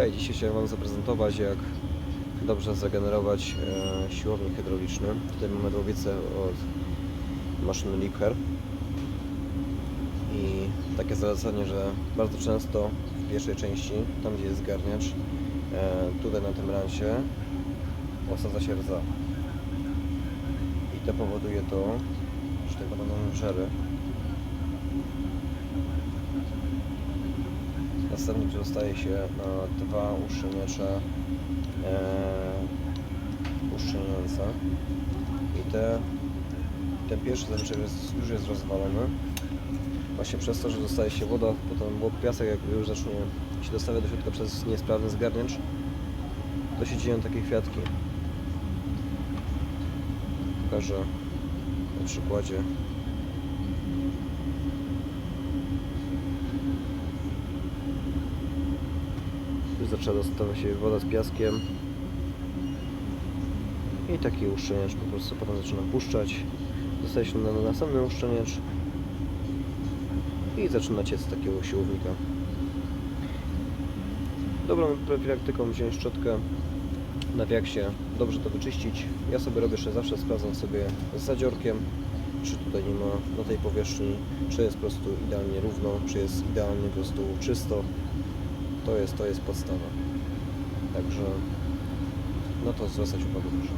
Hej, dzisiaj chciałem Wam zaprezentować jak dobrze zagenerować e, siłownik hydrauliczny. Tutaj mamy głowicę od maszyny Liebherr i takie zalecenie, że bardzo często w pierwszej części, tam gdzie jest zgarniacz, e, tutaj na tym rancie osadza się rdza. I to powoduje to, że tutaj będą żery Następnie przedostaje się na dwa uszczelniacze e, uszczelniające. I te, ten pierwszy zazwyczaj jest, już jest rozwalony właśnie przez to, że dostaje się woda, potem bo piasek jakby już zacznie się dostawiać do środka przez niesprawny zgarniacz to się dzieją takie kwiatki. Pokażę na przykładzie już zaczęła dostawać się woda z piaskiem. I taki uszczelniacz po prostu potem zaczyna puszczać. Się na następny uszczelniacz. I zaczyna ciec takiego siłownika. Dobrą profilaktyką wziąć szczotkę na wiaksie, dobrze to wyczyścić. Ja sobie robię jeszcze zawsze, sprawdzam sobie z zadziorkiem czy tutaj nie ma na tej powierzchni, czy jest po prostu idealnie równo, czy jest idealnie po prostu czysto to jest, to jest podstawa. Także na to zwracać uwagę proszę.